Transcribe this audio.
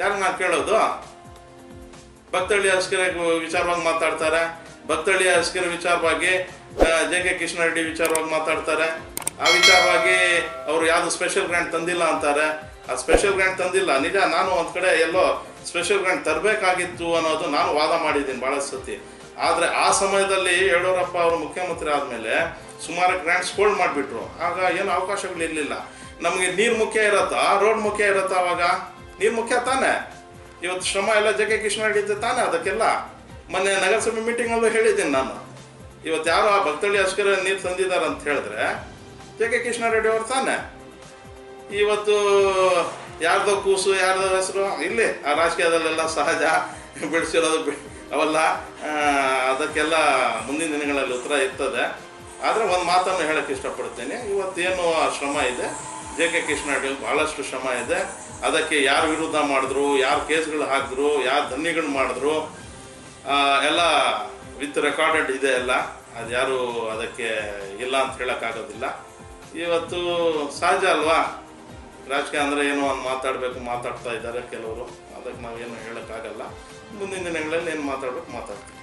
ನಾನು ಕೇಳೋದು? ಭಕ್ತಳ್ಳಿ ಅಸ್ಕರ ವಿಚಾರವಾಗಿ ಮಾತಾಡ್ತಾರೆ. ಭಕ್ತಳ್ಳಿ ಅಸ್ಕರ ವಿಚಾರವಾಗಿ ಜೆ ಕೆ ಕೃಷ್ಣರೆಡ್ಡಿ ವಿಚಾರವಾಗಿ ಮಾತಾಡ್ತಾರೆ. ಆ ವಿಚಾರವಾಗಿ ಅವರು ಯಾವುದು ಸ್ಪೆಷಲ್ ಗ್ರ್ಯಾಂಟ್ ತಂದಿಲ್ಲ ಅಂತಾರೆ. ಆ ಸ್ಪೆಷಲ್ ಗ್ರ್ಯಾಂಟ್ ತಂದಿಲ್ಲ. ನಿಜ, ನಾನು ಒಂದು ಕಡೆ ಎಲ್ಲೋ ಸ್ಪೆಷಲ್ ಗ್ರ್ಯಾಂಟ್ ತರಬೇಕಾಗಿತ್ತು ಅನ್ನೋದು ನಾನು ವಾದ ಮಾಡಿದ್ದೀನಿ ಭಾಳ ಸತಿ. ಆದರೆ ಆ ಸಮಯದಲ್ಲಿ ಯಡಿಯೂರಪ್ಪ ಅವರು ಮುಖ್ಯಮಂತ್ರಿ ಆದಮೇಲೆ ಸುಮಾರು ಗ್ರ್ಯಾಂಟ್ಸ್ ಹೋಲ್ಡ್ ಮಾಡಿಬಿಟ್ರು. ಆಗ ಏನು ಅವಕಾಶಗಳಿರಲಿಲ್ಲ ನಮಗೆ ನೀರು ಮುಖ್ಯ ಇರತ್ತಾ? ರೋಡ್ ಮುಖ್ಯ ಇರತ್ತಾ ಅವಾಗ? ನೀರು ಮುಖ್ಯ ತಾನೇ. ಇವತ್ತು ಶ್ರಮ ಎಲ್ಲ ಜೆ ಕೃಷ್ಣ ಹೇಳಿದ್ದೆ ತಾನೇ ಅದಕ್ಕೆಲ್ಲ. ಮೊನ್ನೆ ನಗರಸಭೆ ಮೀಟಿಂಗಲ್ಲೂ ಹೇಳಿದ್ದೀನಿ ನಾನು. ಇವತ್ತು ಯಾರು ಆ ಭಕ್ತಳ್ಳಿ ಅಸ್ಕರ ನೀರು ತಂದಿದ್ದಾರೆ ಅಂತ ಹೇಳಿದ್ರೆ ಜೆ ಕೆ ಕೃಷ್ಣ ರೆಡ್ಡಿ ಅವ್ರು ತಾನೆ. ಇವತ್ತು ಯಾರ್ದೋ ಕೂಸು, ಯಾರ್ದೋ ಹೆಸರು, ಇಲ್ಲಿ ಆ ರಾಜಕೀಯದಲ್ಲೆಲ್ಲ ಸಹಜ ಬೆಳೆಸಿರೋದು ಬೆ- ಅವೆಲ್ಲ. ಅದಕ್ಕೆಲ್ಲ ಮುಂದಿನ ದಿನಗಳಲ್ಲಿ ಉತ್ತರ ಇರ್ತದೆ. ಆದರೆ ಒಂದು ಮಾತನ್ನು ಹೇಳಕ್ಕೆ ಇಷ್ಟಪಡ್ತೀನಿ. ಇವತ್ತೇನು ಆ ಶ್ರಮ ಇದೆ? ಜೆ ಕೆ ಕೃಷ್ಣ ರೆಡ್ಡಿ ಭಾಳಷ್ಟು ಶ್ರಮ ಇದೆ. ಅದಕ್ಕೆ ಯಾರು ವಿರೋಧ ಮಾಡಿದ್ರು, ಯಾರು ಕೇಸ್ಗಳು ಹಾಕಿದ್ರು, ಯಾರು ಧನ್ಯಗಳು ಮಾಡಿದ್ರು ಎಲ್ಲ ವಿತ್ ರೆಕಾರ್ಡೆಡ್ ಇದೆ ಎಲ್ಲ. ಅದು ಯಾರು ಅದಕ್ಕೆ ಇಲ್ಲ ಅಂತ ಹೇಳೋಕ್ಕಾಗೋದಿಲ್ಲ. ಇವತ್ತು ಸಹಜ ಅಲ್ವಾ? ರಾಜಕೀಯ ಅಂದರೆ ಏನೋ ಒಂದು ಮಾತಾಡಬೇಕು, ಮಾತಾಡ್ತಾ ಇದ್ದಾರೆ ಕೆಲವರು. ಅದಕ್ಕೆ ನಾವೇನು ಹೇಳೋಕ್ಕಾಗಲ್ಲ. ಮುಂದಿನ ದಿನಗಳಲ್ಲಿ ಏನು ಮಾತಾಡಬೇಕು, ಮಾತಾಡ್ತೀವಿ.